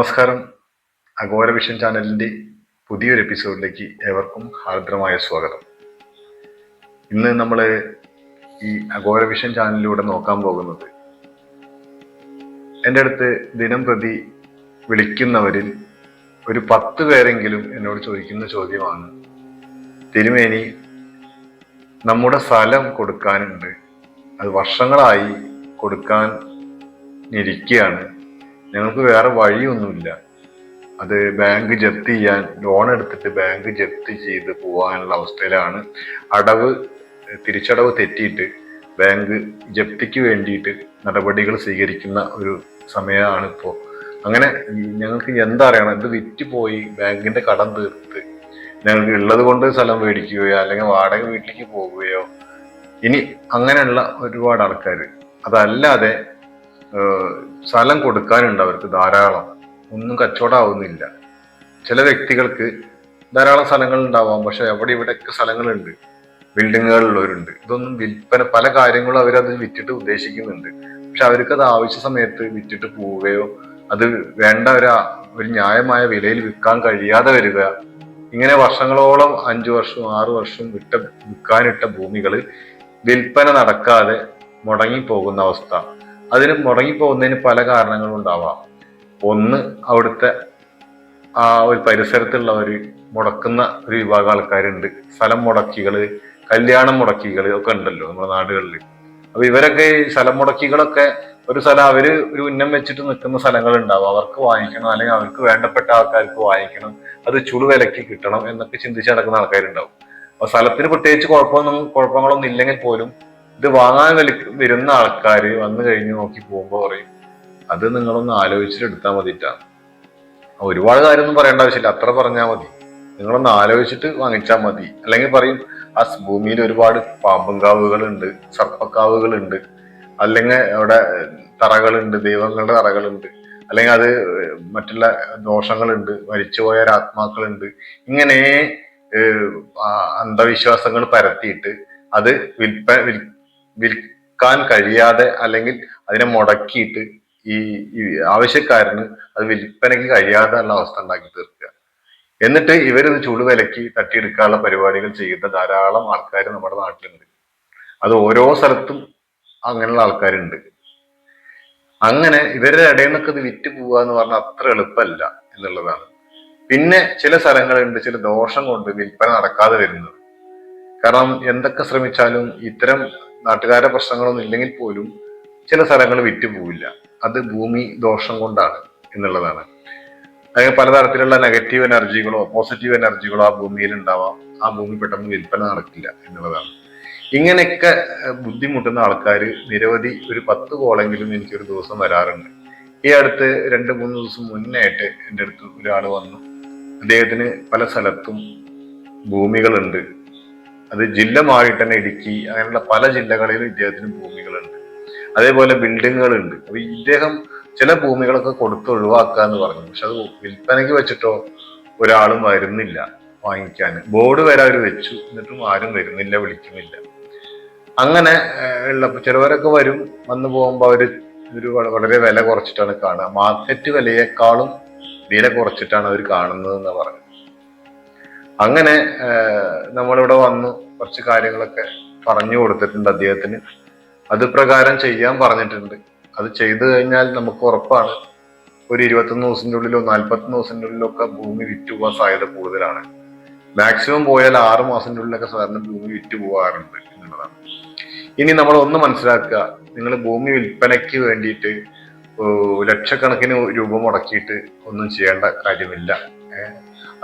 നമസ്കാരം. അഘോര വിഷൻ ചാനലിന്റെ പുതിയൊരു എപ്പിസോഡിലേക്ക് ഏവർക്കും ഹാർദ്രമായ സ്വാഗതം. ഇന്ന് നമ്മൾ ഈ അഘോര വിഷൻ ചാനലിലൂടെ നോക്കാൻ പോകുന്നത് എന്റെ അടുത്ത് ദിനം പ്രതി വിളിക്കുന്നവരിൽ ഒരു പത്ത് പേരെങ്കിലും എന്നോട് ചോദിക്കുന്ന ചോദ്യമാണ്. തിരുമേനി നമ്മുടെ സ്ഥലം കൊടുക്കാനുണ്ട്. അത് വർഷങ്ങളായി കൊടുക്കാൻ ഇരിക്കുകയാണ്. ഞങ്ങൾക്ക് വേറെ വഴിയൊന്നുമില്ല. അത് ബാങ്ക് ജപ്തി ചെയ്യാൻ ലോൺ എടുത്തിട്ട് ബാങ്ക് ജപ്തി ചെയ്ത് പോകാനുള്ള അവസ്ഥയിലാണ്. അടവ് തിരിച്ചടവ് തെറ്റിയിട്ട് ബാങ്ക് ജപ്തിക്ക് വേണ്ടിയിട്ട് നടപടികൾ സ്വീകരിക്കുന്ന ഒരു സമയമാണ് ഇപ്പോൾ. അങ്ങനെ ഞങ്ങൾക്ക് എന്താ അറിയണം? ഇത് വിറ്റ് പോയി ബാങ്കിന്റെ കടം തീർത്ത് ഞങ്ങൾക്ക് ഉള്ളത് കൊണ്ട് സ്ഥലം മേടിക്കുകയോ അല്ലെങ്കിൽ വാടക വീട്ടിലേക്ക് പോവുകയോ ഇനി അങ്ങനെയുള്ള ഒരുപാട് ആൾക്കാർ അതല്ലാതെ സ്ഥലം കൊടുക്കാനുണ്ട് അവർക്ക് ധാരാളം. ഒന്നും കച്ചവടമാവുന്നില്ല ചില വ്യക്തികൾക്ക് ധാരാളം സ്ഥലങ്ങൾ ഉണ്ടാവാം. പക്ഷെ അവിടെ ഇവിടെയൊക്കെ സ്ഥലങ്ങളുണ്ട്. ബിൽഡിങ്ങുകളുള്ളവരുണ്ട് ഇതൊന്നും വിൽപ്പന പല കാര്യങ്ങളും അവരത് വിറ്റിട്ട് ഉദ്ദേശിക്കുന്നുണ്ട്. പക്ഷെ അവർക്ക് അത് ആവശ്യ സമയത്ത് വിറ്റിട്ട് പോവുകയോ അത് വേണ്ട ഒരു ഒരു ന്യായമായ വിലയിൽ വിൽക്കാൻ കഴിയാതെ വരിക ഇങ്ങനെ വർഷങ്ങളോളം അഞ്ചു വർഷവും ആറു വർഷവും വിട്ട വിൽക്കാനിട്ട ഭൂമികൾ വിൽപ്പന നടക്കാതെ മുടങ്ങി പോകുന്ന അവസ്ഥ. അതിന് മുടങ്ങിപ്പോകുന്നതിന് പല കാരണങ്ങളും ഉണ്ടാവാം. ഒന്ന് അവിടുത്തെ ആ ഒരു പരിസരത്തുള്ളവർ മുടക്കുന്ന ഒരു വിഭാഗം ആൾക്കാരുണ്ട്. സ്ഥലം മുടക്കികൾ കല്യാണം മുടക്കികൾ ഒക്കെ ഉണ്ടല്ലോ നമ്മുടെ നാടുകളിൽ അപ്പൊ ഇവരൊക്കെ ഈ സ്ഥലം മുടക്കികളൊക്കെ ഒരു സ്ഥലം അവർ ഒരു ഉന്നം വെച്ചിട്ട് നിൽക്കുന്ന സ്ഥലങ്ങൾ ഉണ്ടാവും അവർക്ക് വാങ്ങിക്കണം അല്ലെങ്കിൽ അവർക്ക് വേണ്ടപ്പെട്ട ആൾക്കാർക്ക് വാങ്ങിക്കണം. അത് ചുളു വിലക്ക് കിട്ടണം എന്നൊക്കെ ചിന്തിച്ച് നടക്കുന്ന ആൾക്കാരുണ്ടാവും. അപ്പൊ സ്ഥലത്തിന് പ്രത്യേകിച്ച് കുഴപ്പമൊന്നും കുഴപ്പങ്ങളൊന്നും ഇല്ലെങ്കിൽ പോലും ഇത് വാങ്ങാൻ വലി വരുന്ന ആൾക്കാർ വന്നു കഴിഞ്ഞ് നോക്കി പോകുമ്പോൾ പറയും അത് നിങ്ങളൊന്ന് ആലോചിച്ചിട്ടെടുത്താൽ മതിയിട്ടാണ് ഒരുപാട് കാര്യമൊന്നും പറയേണ്ട ആവശ്യമില്ല. അത്ര പറഞ്ഞാൽ മതി. നിങ്ങളൊന്ന് ആലോചിച്ചിട്ട് വാങ്ങിച്ചാൽ മതി. അല്ലെങ്കിൽ പറയും ആ ഭൂമിയിൽ ഒരുപാട് പാമ്പുംകാവുകളുണ്ട് സർപ്പക്കാവുകളുണ്ട് അല്ലെങ്കിൽ അവിടെ തറകളുണ്ട് ദൈവങ്ങളുടെ തറകളുണ്ട് അല്ലെങ്കിൽ അത് മറ്റുള്ള ദോഷങ്ങളുണ്ട് മരിച്ചുപോയ ഒരാത്മാക്കളുണ്ട് ഇങ്ങനെ അന്ധവിശ്വാസങ്ങൾ പരത്തിയിട്ട് അത് വിൽപ്പ വിൽ വിൽക്കാൻ കഴിയാതെ അല്ലെങ്കിൽ അതിനെ മുടക്കിയിട്ട് ഈ ആവശ്യക്കാരന് അത് വിൽപ്പനയ്ക്ക് കഴിയാതെ ഉള്ള അവസ്ഥ ഉണ്ടാക്കി തീർക്കുക. എന്നിട്ട് ഇവരിത് ചൂടുവിലക്ക് തട്ടിയെടുക്കാനുള്ള പരിപാടികൾ ചെയ്യുന്ന ധാരാളം ആൾക്കാർ നമ്മുടെ നാട്ടിലുണ്ട്. അത് ഓരോ സ്ഥലത്തും അങ്ങനെയുള്ള ആൾക്കാരുണ്ട്. അങ്ങനെ ഇവരുടെ ഇടയിൽ നിന്നൊക്കെ ഇത് വിറ്റ് പോവുക എന്ന് പറഞ്ഞാൽ അത്ര എളുപ്പമല്ല എന്നുള്ളതാണ്. പിന്നെ ചില സ്ഥലങ്ങളുണ്ട് ചില ദോഷം കൊണ്ട് വിൽപ്പന നടക്കാതെ വരുന്നത്. കാരണം എന്തൊക്കെ ശ്രമിച്ചാലും ഇത്തരം നാട്ടുകാരെ പ്രശ്നങ്ങളൊന്നും ഇല്ലെങ്കിൽ പോലും ചില സ്ഥലങ്ങൾ വിറ്റുപോവില്ല അത് ഭൂമി ദോഷം കൊണ്ടാണ് എന്നുള്ളതാണ്. അല്ലെങ്കിൽ പലതരത്തിലുള്ള നെഗറ്റീവ് എനർജികളോ പോസിറ്റീവ് എനർജികളോ ആ ഭൂമിയിൽ ഉണ്ടാവാം. ആ ഭൂമി പെട്ടെന്ന് വിൽപ്പന നടക്കില്ല എന്നുള്ളതാണ്. ഇങ്ങനെയൊക്കെ ബുദ്ധിമുട്ടുന്ന ആൾക്കാർ നിരവധി ഒരു പത്ത് കോളെങ്കിലും എനിക്കൊരു ദിവസം വരാറുണ്ട്. ഈ അടുത്ത് രണ്ട് മൂന്ന് ദിവസം മുന്നായിട്ട് എന്റെ അടുത്ത് ഒരാൾ വന്നു. അദ്ദേഹത്തിന് പല സ്ഥലത്തും ഭൂമികളുണ്ട്. അത് ജില്ല മാറിയിട്ട് തന്നെ ഇടുക്കി അങ്ങനെയുള്ള പല ജില്ലകളിലും ഇദ്ദേഹത്തിന് ഭൂമികളുണ്ട്. അതേപോലെ ബിൽഡിങ്ങുകളുണ്ട്. അപ്പൊ ഇദ്ദേഹം ചില ഭൂമികളൊക്കെ കൊടുത്ത് ഒഴിവാക്കുക എന്ന് പറഞ്ഞു. പക്ഷെ അത് വിൽപ്പനയ്ക്ക് വെച്ചിട്ടോ ഒരാളും വരുന്നില്ല വാങ്ങിക്കാൻ. ബോർഡ് വരെ അവർ വെച്ചു. എന്നിട്ടും ആരും വരുന്നില്ല വിളിക്കുന്നില്ല. അങ്ങനെ ഉള്ള ചിലവരൊക്കെ വരും. വന്നു പോകുമ്പോൾ അവർ ഒരു വളരെ വില കുറച്ചിട്ടാണ് കാണുക. മാർക്കറ്റ് വിലയേക്കാളും വില കുറച്ചിട്ടാണ് അവർ കാണുന്നത് എന്ന് പറഞ്ഞു അങ്ങനെ നമ്മളിവിടെ വന്നു കുറച്ച് കാര്യങ്ങളൊക്കെ പറഞ്ഞു കൊടുത്തിട്ടുണ്ട് അദ്ദേഹത്തിന്. അത് പ്രകാരം ചെയ്യാൻ പറഞ്ഞിട്ടുണ്ട്. അത് ചെയ്തു കഴിഞ്ഞാൽ നമുക്ക് ഉറപ്പാണ്. ഒരു ഇരുപത്തൊന്ന് ദിവസത്തിന്റെ ഉള്ളിലോ നാൽപ്പത്തൊന്ന് ദിവസത്തിന്റെ ഉള്ളിലോ ഒക്കെ ഭൂമി വിറ്റ് പോകാൻ സാധ്യത കൂടുതലാണ്. മാക്സിമം പോയാൽ ആറ് മാസത്തിന്റെ ഉള്ളിലൊക്കെ സാധാരണ ഭൂമി വിറ്റ് പോകാറുണ്ട് എന്നുള്ളതാണ്. ഇനി നമ്മൾ ഒന്ന് മനസ്സിലാക്കുക നിങ്ങൾ ഭൂമി വിൽപ്പനയ്ക്ക് വേണ്ടിയിട്ട് ലക്ഷക്കണക്കിന് രൂപ മുടക്കിയിട്ട് ഒന്നും ചെയ്യേണ്ട കാര്യമില്ല.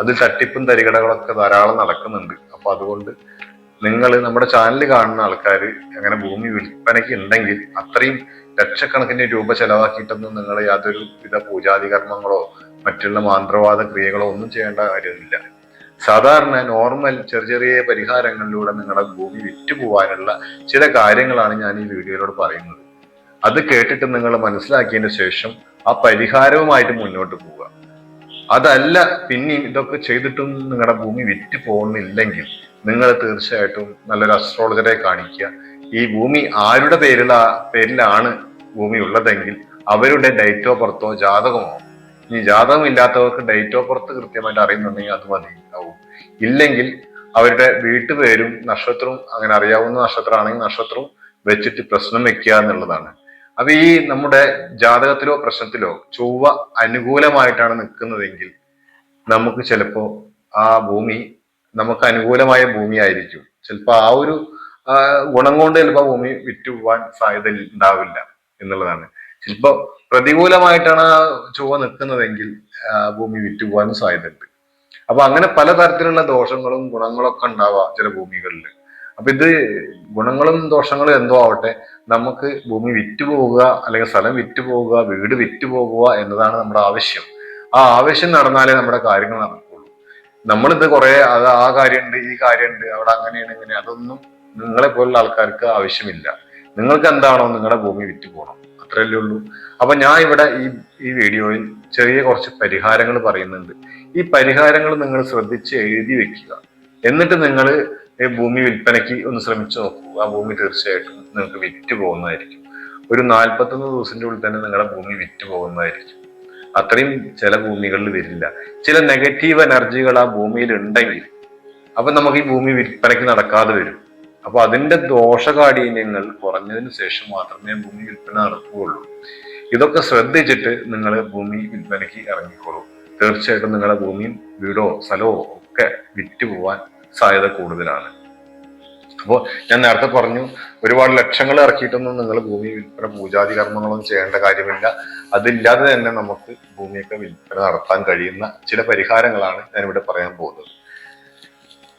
അതിൽ തട്ടിപ്പും തരികടകളൊക്കെ ധാരാളം നടക്കുന്നുണ്ട്. അപ്പൊ അതുകൊണ്ട് നിങ്ങൾ നമ്മുടെ ചാനൽ കാണുന്ന ആൾക്കാർ അങ്ങനെ ഭൂമി വിൽപ്പനയ്ക്ക് ഉണ്ടെങ്കിൽ അത്രയും ലക്ഷക്കണക്കിന് രൂപ ചെലവാക്കിയിട്ടൊന്നും നിങ്ങൾ യാതൊരു വിധ പൂജാതി കർമ്മങ്ങളോ മറ്റുള്ള മാന്ത്രവാദ ക്രിയകളോ ഒന്നും ചെയ്യേണ്ട കാര്യമില്ല. സാധാരണ നോർമൽ ചെറിയ ചെറിയ പരിഹാരങ്ങളിലൂടെ നിങ്ങളുടെ ഭൂമി വിറ്റു പോകാനുള്ള ചില കാര്യങ്ങളാണ് ഞാൻ ഈ വീഡിയോയിലൂടെ പറയുന്നത്. അത് കേട്ടിട്ട് നിങ്ങൾ മനസ്സിലാക്കിയതിന് ശേഷം ആ പരിഹാരവുമായിട്ട് മുന്നോട്ട് പോവുക. അതല്ല പിന്നെ ഇതൊക്കെ ചെയ്തിട്ടും നിങ്ങളുടെ ഭൂമി വിറ്റ് പോകുന്നില്ലെങ്കിൽ നിങ്ങൾ തീർച്ചയായിട്ടും നല്ലൊരു അസ്ട്രോളജറെ കാണിക്കുക. ഈ ഭൂമി ആരുടെ പേരിലാ പേരിലാണ് ഭൂമി ഉള്ളതെങ്കിൽ അവരുടെ ഡേറ്റ് ഓഫ് ബർത്തോ ജാതകമോ? ഇനി ജാതകം ഇല്ലാത്തവർക്ക് ഡേറ്റ് ഓഫ് ബർത്ത് കൃത്യമായിട്ട് അറിയുന്നുണ്ടെങ്കിൽ അത് മതി. ആവും ഇല്ലെങ്കിൽ അവരുടെ വീട്ടുപേരും നക്ഷത്രവും അങ്ങനെ അറിയാവുന്ന നക്ഷത്രമാണെങ്കിൽ നക്ഷത്രവും വെച്ചിട്ട് പ്രശ്നം വെക്കുക എന്നുള്ളതാണ്. അപ്പൊ ഈ നമ്മുടെ ജാതകത്തിലോ പ്രശ്നത്തിലോ ചൊവ്വ അനുകൂലമായിട്ടാണ് നിൽക്കുന്നതെങ്കിൽ നമുക്ക് ചിലപ്പോ ആ ഭൂമി നമുക്ക് അനുകൂലമായ ഭൂമി ആയിരിക്കും. ചിലപ്പോ ആ ഒരു ഗുണം കൊണ്ട് ചിലപ്പോ ഭൂമി വിറ്റുപോവാൻ സാധ്യത ഉണ്ടാവില്ല എന്നുള്ളതാണ്. ചിലപ്പോ പ്രതികൂലമായിട്ടാണ് ആ ചൊവ്വ നിൽക്കുന്നതെങ്കിൽ ഭൂമി വിറ്റുപോകാനും സാധ്യതയുണ്ട്. അപ്പൊ അങ്ങനെ പലതരത്തിലുള്ള ദോഷങ്ങളും ഗുണങ്ങളും ഒക്കെ ഉണ്ടാവാം ചില ഭൂമികളിൽ അപ്പൊ ഇത് ഗുണങ്ങളും ദോഷങ്ങളും എന്തോ ആവട്ടെ നമുക്ക് ഭൂമി വിറ്റുപോകുക അല്ലെങ്കിൽ സ്ഥലം വിറ്റുപോകുക വീട് വിറ്റുപോകുക എന്നതാണ് നമ്മുടെ ആവശ്യം. ആ ആവശ്യം നടന്നാലേ നമ്മുടെ കാര്യങ്ങൾ നടക്കുള്ളൂ. നമ്മളിത് കുറെ അത് ആ കാര്യമുണ്ട് ഈ കാര്യമുണ്ട് അവിടെ അങ്ങനെയാണ് ഇങ്ങനെ അതൊന്നും നിങ്ങളെ പോലുള്ള ആൾക്കാർക്ക് ആവശ്യമില്ല. നിങ്ങൾക്ക് എന്താണോ നിങ്ങളുടെ ഭൂമി വിറ്റ് പോകണം അത്രയല്ലേ ഉള്ളൂ. അപ്പൊ ഞാൻ ഇവിടെ ഈ ഈ വീഡിയോയിൽ ചെറിയ കുറച്ച് പരിഹാരങ്ങൾ പറയുന്നുണ്ട്. ഈ പരിഹാരങ്ങൾ നിങ്ങൾ ശ്രദ്ധിച്ച് എഴുതി വെക്കുക. എന്നിട്ട് നിങ്ങൾ ഭൂമി വിൽപ്പനയ്ക്ക് ഒന്ന് ശ്രമിച്ചു നോക്കൂ ആ ഭൂമി തീർച്ചയായിട്ടും നിങ്ങൾക്ക് വിറ്റ് പോകുന്നതായിരിക്കും. ഒരു നാൽപ്പത്തൊന്ന് ദിവസത്തിന്റെ ഉള്ളിൽ തന്നെ നിങ്ങളുടെ ഭൂമി വിറ്റ് പോകുന്നതായിരിക്കും. അത്രയും ചില ഭൂമികളിൽ വരില്ല. ചില നെഗറ്റീവ് എനർജികൾ ആ ഭൂമിയിൽ ഉണ്ടെങ്കിൽ അപ്പൊ നമുക്ക് ഈ ഭൂമി വിൽപ്പനയ്ക്ക് നടക്കാതെ വരും. അപ്പൊ അതിന്റെ ദോഷകാഠിന്യങ്ങൾ കുറഞ്ഞതിന് ശേഷം മാത്രമേ ഭൂമി വിൽപ്പന നടത്തുകയുള്ളൂ ഇതൊക്കെ ശ്രദ്ധിച്ചിട്ട് നിങ്ങൾ ഭൂമി വിൽപ്പനയ്ക്ക് ഇറങ്ങിക്കോളൂ. തീർച്ചയായിട്ടും നിങ്ങളുടെ ഭൂമിയും വീടോ സ്ഥലമോ ഒക്കെ വിറ്റ് പോവാൻ സാധ്യത കൂടുതലാണ്. അപ്പോൾ ഞാൻ നേരത്തെ പറഞ്ഞു ഒരുപാട് ലക്ഷങ്ങൾ ഇറക്കിയിട്ടൊന്നും നിങ്ങൾ ഭൂമി വിൽപ്പന പൂജാതി കർമ്മങ്ങളൊന്നും ചെയ്യേണ്ട കാര്യമില്ല. അതില്ലാതെ തന്നെ നമുക്ക് ഭൂമിയൊക്കെ വിൽപ്പന നടത്താൻ കഴിയുന്ന ചില പരിഹാരങ്ങളാണ് ഞാനിവിടെ പറയാൻ പോകുന്നത്.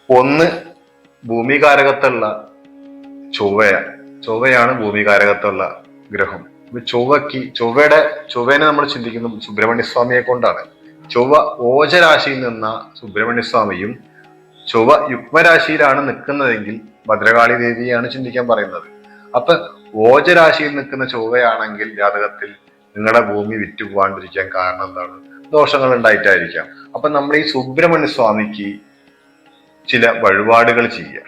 ഒന്ന് ഭൂമികാരകത്തുള്ള ചൊവ്വയ. ചൊവ്വയാണ് ഭൂമികാരകത്തുള്ള ഗ്രഹം. ഇപ്പൊ ചൊവ്വക്ക് ചൊവ്വയുടെ ചൊവ്വേനെ നമ്മൾ ചിന്തിക്കുന്നത് സുബ്രഹ്മണ്യ സ്വാമിയെ കൊണ്ടാണ്. ചൊവ്വ ഓജരാശിയിൽ നിന്ന സുബ്രഹ്മണ്യ സ്വാമിയും ചൊവ്വ യുഗ്മരാശിയിലാണ് നിൽക്കുന്നതെങ്കിൽ ഭദ്രകാളി ദേവിയാണ് ചിന്തിക്കാൻ പറയുന്നത്. അപ്പൊ ഓജരാശിയിൽ നിൽക്കുന്ന ചൊവ്വയാണെങ്കിൽ ജാതകത്തിൽ നിങ്ങളുടെ ഭൂമി വിറ്റു പോകാണ്ടിരിക്കാൻ കാരണം എന്താണ്? ദോഷങ്ങൾ ഉണ്ടായിട്ടായിരിക്കാം. അപ്പൊ നമ്മൾ ഈ സുബ്രഹ്മണ്യ സ്വാമിക്ക് ചില വഴിപാടുകൾ ചെയ്യുക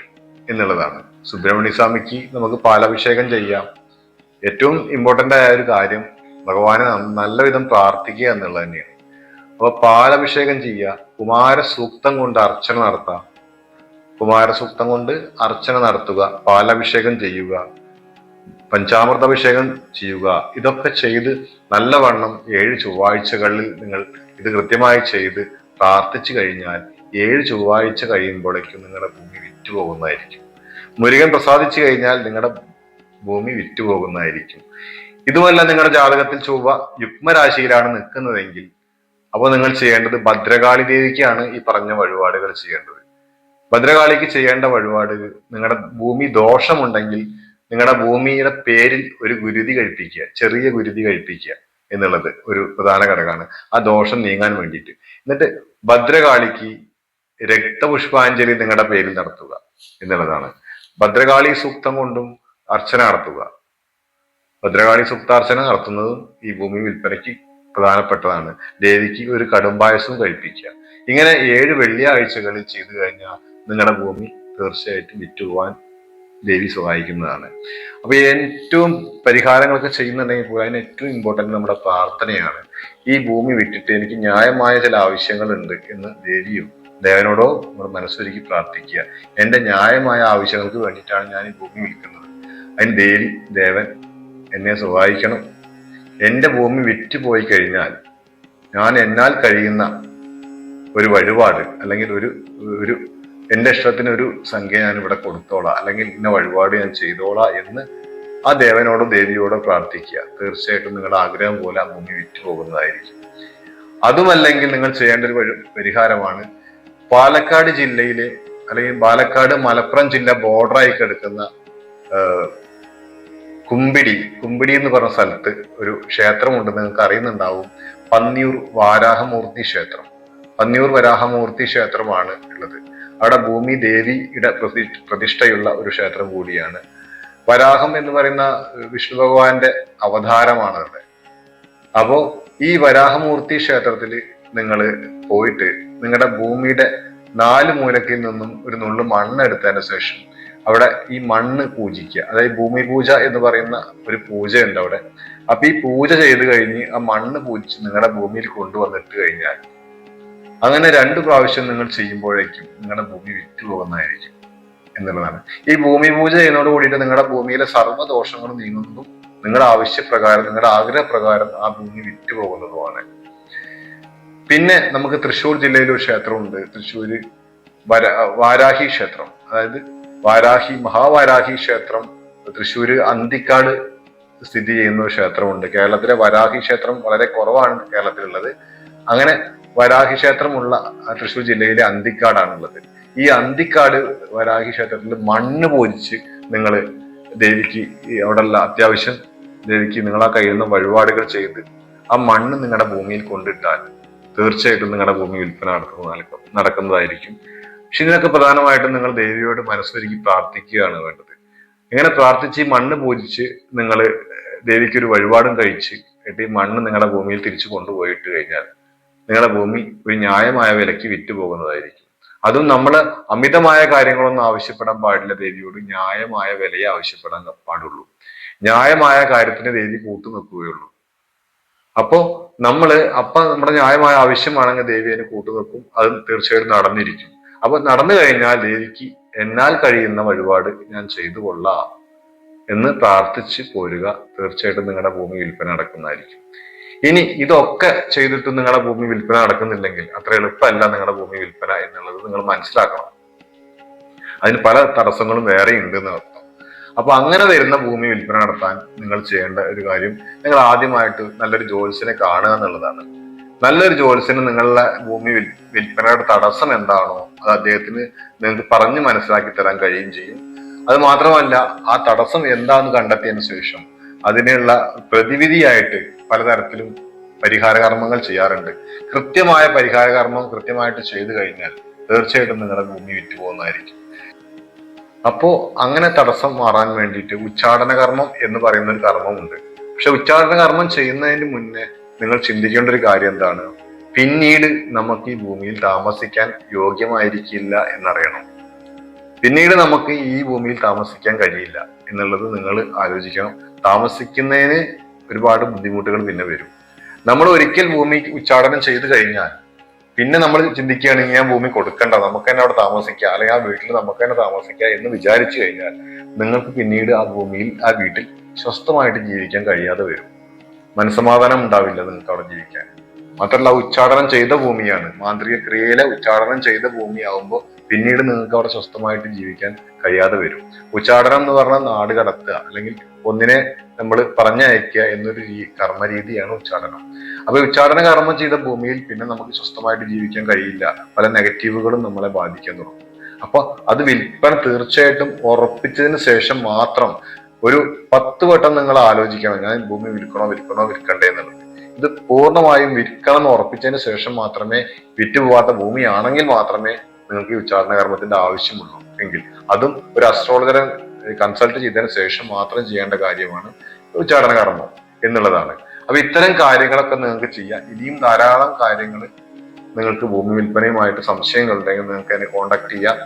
എന്നുള്ളതാണ്. സുബ്രഹ്മണ്യ സ്വാമിക്ക് നമുക്ക് പാലാഭിഷേകം ചെയ്യാം. ഏറ്റവും ഇമ്പോർട്ടന്റ് ആയ ഒരു കാര്യം ഭഗവാനെ നല്ല വിധം പ്രാർത്ഥിക്കുക എന്നുള്ളത് തന്നെയാണ്. അപ്പൊ പാലഭിഷേകം ചെയ്യുക കുമാര സൂക്തം കൊണ്ട് അർച്ചന നടത്താം. കുമാര സൂക്തം കൊണ്ട് അർച്ചന നടത്തുക പാലഭിഷേകം ചെയ്യുക പഞ്ചാമൃതാഭിഷേകം ചെയ്യുക ഇതൊക്കെ ചെയ്ത് നല്ലവണ്ണം ഏഴ് ചൊവ്വാഴ്ചകളിൽ നിങ്ങൾ ഇത് കൃത്യമായി ചെയ്ത് പ്രാർത്ഥിച്ചു കഴിഞ്ഞാൽ ഏഴ് ചൊവ്വാഴ്ച കഴിയുമ്പോഴേക്കും നിങ്ങളുടെ ഭൂമി വിറ്റുപോകുന്നതായിരിക്കും. മുരുകൻ പ്രസാദിച്ചു കഴിഞ്ഞാൽ നിങ്ങളുടെ ഭൂമി വിറ്റുപോകുന്നതായിരിക്കും. ഇതുമല്ല നിങ്ങളുടെ ജാതകത്തിൽ ചൊവ്വ യുഗ്മരാശിയിലാണ് നിൽക്കുന്നതെങ്കിൽ അപ്പോൾ നിങ്ങൾ ചെയ്യേണ്ടത് ഭദ്രകാളി ദേവിക്കാണ് ഈ പറഞ്ഞ വഴിപാടുകൾ ചെയ്യേണ്ടത്. ഭദ്രകാളിക്ക് ചെയ്യേണ്ട വഴിപാട് നിങ്ങളുടെ ഭൂമി ദോഷമുണ്ടെങ്കിൽ നിങ്ങളുടെ ഭൂമിയുടെ പേരിൽ ഒരു ഗുരുതി കഴിപ്പിക്കുക ചെറിയ ഗുരുതി കഴിപ്പിക്കുക എന്നുള്ളത് ഒരു പ്രധാന ഘടകമാണ്. ആ ദോഷം നീങ്ങാൻ വേണ്ടിയിട്ട്. എന്നിട്ട് ഭദ്രകാളിക്ക് രക്തപുഷ്പാഞ്ജലി നിങ്ങളുടെ പേരിൽ നടത്തുക എന്നുള്ളതാണ്. ഭദ്രകാളി സൂക്തം കൊണ്ടും അർച്ചന നടത്തുക. ഭദ്രകാളി സൂക്താർച്ചന നടത്തുന്നതും ഈ ഭൂമി വിൽപ്പനയ്ക്ക് പ്രധാനപ്പെട്ടതാണ്. ദേവിക്ക് ഒരു കടുംപായസവും കഴിപ്പിക്കുക. ഇങ്ങനെ ഏഴ് വെള്ളിയാഴ്ചകളിൽ ചെയ്തു കഴിഞ്ഞാൽ നിങ്ങളുടെ ഭൂമി തീർച്ചയായിട്ടും വിറ്റുപോകാൻ ദേവി സഹായിക്കുന്നതാണ്. അപ്പൊ ഏറ്റവും പരിഹാരങ്ങളൊക്കെ ചെയ്യുന്നുണ്ടെങ്കിൽ പോലും അതിന് ഏറ്റവും ഇമ്പോർട്ടന്റ് നമ്മുടെ പ്രാർത്ഥനയാണ്. ഈ ഭൂമി വിട്ടിട്ട് എനിക്ക് ന്യായമായ ചില ആവശ്യങ്ങളുണ്ട് എന്ന് ദേവിയും ദേവനോടോ നമ്മുടെ മനസ്സൊരുക്കി പ്രാർത്ഥിക്കുക. എന്റെ ന്യായമായ ആവശ്യങ്ങൾക്ക് വേണ്ടിയിട്ടാണ് ഞാൻ ഈ ഭൂമി വിൽക്കുന്നത്. അതിന് ദേവി ദേവൻ എന്നെ സഹായിക്കണം. എന്റെ ഭൂമി വിറ്റ് പോയി കഴിഞ്ഞാൽ ഞാൻ എന്നാൽ കഴിയുന്ന ഒരു വഴിപാട് അല്ലെങ്കിൽ ഒരു ഒരു എന്റെ ഇഷ്ടത്തിന് ഒരു സംഖ്യ ഞാൻ ഇവിടെ കൊടുത്തോളാം. അല്ലെങ്കിൽ ഇന്ന വഴിപാട് ഞാൻ ചെയ്തോളാം എന്ന് ആ ദേവനോടോ ദേവിയോടോ പ്രാർത്ഥിക്കുക. തീർച്ചയായിട്ടും നിങ്ങളുടെ ആഗ്രഹം പോലെ ആ ഭൂമി വിറ്റ് പോകുന്നതായിരിക്കും. അതുമല്ലെങ്കിൽ നിങ്ങൾ ചെയ്യേണ്ട ഒരു പരിഹാരമാണ് പാലക്കാട് ജില്ലയിലെ അല്ലെങ്കിൽ പാലക്കാട് മലപ്പുറം ജില്ല ബോർഡറായി കിടക്കുന്ന കുമ്പിടി. കുമ്പിടി എന്ന് പറഞ്ഞ സ്ഥലത്ത് ഒരു ക്ഷേത്രമുണ്ട്. നിങ്ങൾക്ക് അറിയുന്നുണ്ടാവും. പന്നിയൂർ വാരാഹമൂർത്തി ക്ഷേത്രം. പന്നിയൂർ വരാഹമൂർത്തി ക്ഷേത്രമാണ് ഉള്ളത്. അവിടെ ഭൂമി ദേവിയുടെ പ്രതി- പ്രതിഷ്ഠയുള്ള ഒരു ക്ഷേത്രം കൂടിയാണ്. വരാഹം എന്ന് പറയുന്ന വിഷ്ണു ഭഗവാന്റെ അവതാരമാണ് അവിടെ. അപ്പോ ഈ വരാഹമൂർത്തി ക്ഷേത്രത്തിൽ നിങ്ങൾ പോയിട്ട് നിങ്ങളുടെ ഭൂമിയുടെ നാല് മൂലക്കിൽ നിന്നും ഒരു നുള്ളു മണ്ണ് എടുത്തതിന് ശേഷം അവിടെ ഈ മണ്ണ് പൂജിക്കുക. അതായത് ഭൂമി പൂജ എന്ന് പറയുന്ന ഒരു പൂജയുണ്ട് അവിടെ. അപ്പൊ ഈ പൂജ ചെയ്ത് കഴിഞ്ഞ് ആ മണ്ണ് പൂജിച്ച് നിങ്ങളുടെ ഭൂമിയിൽ കൊണ്ടുവന്നിട്ട് കഴിഞ്ഞാൽ അങ്ങനെ രണ്ട് പ്രാവശ്യം നിങ്ങൾ ചെയ്യുമ്പോഴേക്കും നിങ്ങളുടെ ഭൂമി വിറ്റുപോകുന്നതായിരിക്കും എന്നുള്ളതാണ്. ഈ ഭൂമി പൂജ ചെയ്യുന്നതോട് കൂടിയിട്ട് നിങ്ങളുടെ ഭൂമിയിലെ സർവദോഷങ്ങളും നീങ്ങുന്നതും നിങ്ങളുടെ ആവശ്യപ്രകാരം നിങ്ങളുടെ ആഗ്രഹപ്രകാരം ആ ഭൂമി വിറ്റുപോകുന്നതുമാണ്. പിന്നെ നമുക്ക് തൃശ്ശൂർ ജില്ലയിൽ ഒരു ക്ഷേത്രമുണ്ട്. തൃശ്ശൂര് വര വാരാഹി ക്ഷേത്രം. അതായത് വാരാഹി മഹാവാരാഹി ക്ഷേത്രം തൃശ്ശൂര് അന്തിക്കാട് സ്ഥിതി ചെയ്യുന്ന ഒരു ക്ഷേത്രമുണ്ട്. കേരളത്തിലെ വരാഹി ക്ഷേത്രം വളരെ കുറവാണ് കേരളത്തിലുള്ളത്. അങ്ങനെ വരാഹി ക്ഷേത്രമുള്ള തൃശ്ശൂർ ജില്ലയിലെ അന്തിക്കാടാണുള്ളത്. ഈ അന്തിക്കാട് വരാഹി ക്ഷേത്രത്തിൽ മണ്ണ് പൂജിച്ച് നിങ്ങൾ ദേവിക്ക് അവിടെയുള്ള അത്യാവശ്യം ദേവിക്ക് നിങ്ങളാ നിന്ന് വഴിപാടുകൾ ചെയ്ത് ആ മണ്ണ് നിങ്ങളുടെ ഭൂമിയിൽ കൊണ്ടിട്ടാൽ തീർച്ചയായിട്ടും നിങ്ങളുടെ ഭൂമി വിൽപ്പന നടക്കുന്ന നടക്കുന്നതായിരിക്കും. പക്ഷെ ഇതിനൊക്കെ പ്രധാനമായിട്ടും നിങ്ങൾ ദേവിയോട് മനസ്സൊരുക്കി പ്രാർത്ഥിക്കുകയാണ് വേണ്ടത്. ഇങ്ങനെ പ്രാർത്ഥിച്ച് ഈ മണ്ണ് പൂജിച്ച് നിങ്ങൾ ദേവിക്ക് ഒരു വഴിപാടും കഴിച്ച് ഈ മണ്ണ് നിങ്ങളുടെ ഭൂമിയിൽ തിരിച്ചു കൊണ്ടുപോയിട്ട് കഴിഞ്ഞാൽ നിങ്ങളുടെ ഭൂമി ഒരു ന്യായമായ വിലയ്ക്ക് വിറ്റ് പോകുന്നതായിരിക്കും. അതും നമ്മൾ അമിതമായ കാര്യങ്ങളൊന്നും ആവശ്യപ്പെടാൻ പാടില്ല ദേവിയോട്. ന്യായമായ വിലയെ ആവശ്യപ്പെടാൻ പാടുള്ളൂ. ന്യായമായ കാര്യത്തിന് ദേവി കൂട്ടു നിൽക്കുകയുള്ളൂ. അപ്പോ നമ്മൾ അപ്പൊ നമ്മുടെ ന്യായമായ ആവശ്യമാണെങ്കിൽ ദേവി അതിന് കൂട്ടു നിൽക്കും. അത് തീർച്ചയായിട്ടും നടന്നിരിക്കും. അപ്പൊ നടന്നു കഴിഞ്ഞാൽ ദേവിക്ക് എന്നാൽ കഴിയുന്ന വഴിപാട് ഞാൻ ചെയ്തു കൊള്ളാം എന്ന് പ്രാർത്ഥിച്ച് പോരുക തീർച്ചയായിട്ടും നിങ്ങളുടെ ഭൂമി വിൽപ്പന നടക്കുന്നതായിരിക്കും. ഇനി ഇതൊക്കെ ചെയ്തിട്ട് നിങ്ങളുടെ ഭൂമി വിൽപ്പന നടക്കുന്നില്ലെങ്കിൽ അത്ര എളുപ്പമല്ല നിങ്ങളുടെ ഭൂമി വിൽപ്പന എന്നുള്ളത് നിങ്ങൾ മനസ്സിലാക്കണം. അതിന് പല തടസ്സങ്ങളും വേറെ ഉണ്ട് എന്ന് അർത്ഥം. അപ്പൊ അങ്ങനെ വരുന്ന ഭൂമി വിൽപ്പന നടത്താൻ നിങ്ങൾ ചെയ്യേണ്ട ഒരു കാര്യം നിങ്ങൾ ആദ്യമായിട്ട് നല്ലൊരു ജോലിസിനെ കാണുക എന്നുള്ളതാണ്. നല്ലൊരു ജോലിസിന് നിങ്ങളുടെ ഭൂമി വിൽ വിൽപ്പനയുടെ തടസ്സം എന്താണോ അത് അദ്ദേഹത്തിന് നിങ്ങൾക്ക് പറഞ്ഞ് മനസ്സിലാക്കി തരാൻ കഴിയുകയും ചെയ്യും. അത് മാത്രമല്ല ആ തടസ്സം എന്താന്ന് കണ്ടെത്തിയതിനു ശേഷം അതിനുള്ള പ്രതിവിധിയായിട്ട് പലതരത്തിലും പരിഹാര കർമ്മങ്ങൾ ചെയ്യാറുണ്ട്. കൃത്യമായ പരിഹാര കർമ്മം കൃത്യമായിട്ട് ചെയ്തു കഴിഞ്ഞാൽ തീർച്ചയായിട്ടും നിങ്ങളുടെ ഭൂമി വിറ്റ് പോകുന്നതായിരിക്കും അപ്പോ അങ്ങനെ തടസ്സം മാറാൻ വേണ്ടിയിട്ട് ഉച്ചാടന കർമ്മം എന്ന് പറയുന്ന ഒരു കർമ്മമുണ്ട്. പക്ഷെ ഉച്ചാടന കർമ്മം ചെയ്യുന്നതിന് മുന്നേ നിങ്ങൾ ചിന്തിക്കേണ്ട ഒരു കാര്യം എന്താണ്? പിന്നീട് നമുക്ക് ഈ ഭൂമിയിൽ താമസിക്കാൻ യോഗ്യമായിരിക്കില്ല എന്നറിയണം. പിന്നീട് നമുക്ക് ഈ ഭൂമിയിൽ താമസിക്കാൻ കഴിയില്ല എന്നുള്ളത് നിങ്ങൾ ആലോചിക്കണം. താമസിക്കുന്നതിന് ഒരുപാട് ബുദ്ധിമുട്ടുകൾ പിന്നെ വരും. നമ്മൾ ഒരിക്കൽ ഭൂമി ഉച്ചാടനം ചെയ്തു കഴിഞ്ഞാൽ പിന്നെ നമ്മൾ ചിന്തിക്കുകയാണെങ്കിൽ ഞാൻ ഭൂമി കൊടുക്കണ്ട നമുക്ക് തന്നെ അവിടെ താമസിക്കാം അല്ലെങ്കിൽ ആ വീട്ടിൽ നമുക്ക് തന്നെ താമസിക്കാം എന്ന് വിചാരിച്ചു കഴിഞ്ഞാൽ നിങ്ങൾക്ക് പിന്നീട് ആ ഭൂമിയിൽ ആ വീട്ടിൽ സ്വസ്ഥമായിട്ട് ജീവിക്കാൻ കഴിയാതെ വരും. മനസ്സമാധാനം ഉണ്ടാവില്ല നിങ്ങൾക്ക് അവിടെ ജീവിക്കാൻ. മാത്രമല്ല ഉച്ചാടനം ചെയ്ത ഭൂമിയാണ്. മാന്ത്രിക ക്രിയയിലെ ഉച്ചാടനം ചെയ്ത ഭൂമിയാവുമ്പോൾ പിന്നീട് നിങ്ങൾക്ക് അവിടെ സ്വസ്ഥമായിട്ട് ജീവിക്കാൻ കഴിയാതെ വരും. ഉച്ചാടനം എന്ന് പറഞ്ഞാൽ നാട് കടത്തുക അല്ലെങ്കിൽ ഒന്നിനെ നമ്മൾ പറഞ്ഞയക്കുക എന്നൊരു കർമ്മ കർമ്മരീതിയാണ് ഉച്ചാടനം. അപ്പൊ ഉച്ചാടന കർമ്മം ചെയ്ത ഭൂമിയിൽ പിന്നെ നമുക്ക് സ്വസ്ഥമായിട്ട് ജീവിക്കാൻ കഴിയില്ല. പല നെഗറ്റീവുകളും നമ്മളെ ബാധിക്കാൻ തുടങ്ങും. അപ്പൊ അത് വിൽപ്പന തീർച്ചയായിട്ടും ഉറപ്പിച്ചതിന് ശേഷം മാത്രം ഒരു പത്ത് വട്ടം നിങ്ങൾ ആലോചിക്കണം ഞാൻ ഭൂമി വിൽക്കണോ വിൽക്കണോ വിൽക്കണ്ടേ എന്നുള്ളത്. ഇത് പൂർണമായും വിൽക്കണം എന്ന് ഉറപ്പിച്ചതിന് ശേഷം മാത്രമേ വിറ്റുപോകാത്ത ഭൂമിയാണെങ്കിൽ മാത്രമേ നിങ്ങൾക്ക് ഈ ഉച്ചാരണ കർമ്മത്തിന്റെ ആവശ്യമുള്ളൂ എങ്കിൽ അതും ഒരു അസ്ട്രോളജറെ കൺസൾട്ട് ചെയ്തതിന് ശേഷം മാത്രം ചെയ്യേണ്ട കാര്യമാണ് ഉച്ചാരണ കർമ്മം എന്നുള്ളതാണ്. അപ്പൊ ഇത്തരം കാര്യങ്ങളൊക്കെ നിങ്ങൾക്ക് ചെയ്യാം ഇനിയും ധാരാളം കാര്യങ്ങൾ നിങ്ങൾക്ക് ഭൂമി വിൽപ്പനയുമായിട്ട് സംശയങ്ങൾ ഉണ്ടെങ്കിൽ നിങ്ങൾക്ക് എന്നെ കോണ്ടാക്ട് ചെയ്യാം.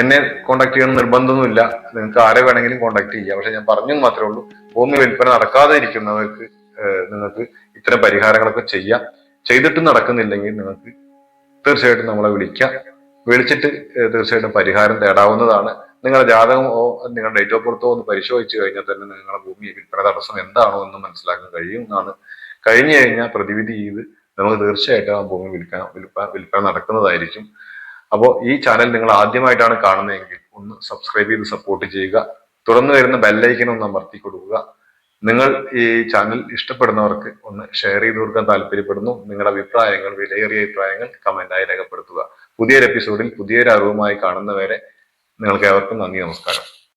എന്നെ കോണ്ടാക്ട് ചെയ്യണം നിർബന്ധമൊന്നുമില്ല. നിങ്ങൾക്ക് ആരെ വേണമെങ്കിലും കോണ്ടാക്ട് ചെയ്യാം. പക്ഷെ ഞാൻ പറഞ്ഞു മാത്രമേ ഉള്ളൂ. ഭൂമി വിൽപ്പന നടക്കാതെ ഇരിക്കുന്നവർക്ക് നിങ്ങൾക്ക് ഇത്തരം പരിഹാരങ്ങളൊക്കെ ചെയ്യാം. ചെയ്തിട്ട് നടക്കുന്നില്ലെങ്കിൽ നിങ്ങൾക്ക് തീർച്ചയായിട്ടും നമ്മളെ വിളിക്കാം. വിളിച്ചിട്ട് തീർച്ചയായിട്ടും പരിഹാരം തേടാവുന്നതാണ്. നിങ്ങളുടെ ജാതകമോ നിങ്ങളുടെ ഡേറ്റ് ഓഫ് ബർത്തോ ഒന്ന് പരിശോധിച്ചു കഴിഞ്ഞാൽ തന്നെ നിങ്ങളുടെ ഭൂമി വിൽപ്പന തടസ്സം എന്താണോ എന്ന് മനസ്സിലാക്കാൻ കഴിയുന്നതാണ്. കഴിഞ്ഞു കഴിഞ്ഞാൽ പ്രതിവിധി ചെയ്ത് നമുക്ക് തീർച്ചയായിട്ടും ആ ഭൂമി വിൽക്കാൻ വിൽപ്പന വിൽപ്പന നടക്കുന്നതായിരിക്കും. അപ്പോൾ ഈ ചാനൽ നിങ്ങൾ ആദ്യമായിട്ടാണ് കാണുന്നതെങ്കിൽ ഒന്ന് സബ്സ്ക്രൈബ് ചെയ്ത് സപ്പോർട്ട് ചെയ്യുക. തുടർന്ന് വരുന്ന ബെല്ലൈക്കൻ ഒന്ന് അമർത്തി കൊടുക്കുക. നിങ്ങൾ ഈ ചാനൽ ഇഷ്ടപ്പെടുന്നവർക്ക് ഒന്ന് ഷെയർ ചെയ്ത് കൊടുക്കാൻ താല്പര്യപ്പെടുന്നു. നിങ്ങളുടെ അഭിപ്രായങ്ങൾ വിലയേറിയ അഭിപ്രായങ്ങൾ കമന്റായി രേഖപ്പെടുത്തുക. പുതിയൊരു എപ്പിസോഡിൽ പുതിയൊരു അറിവുമായി കാണുന്നവരെ നിങ്ങൾക്ക് ഏവർക്കും നന്ദി നമസ്കാരം.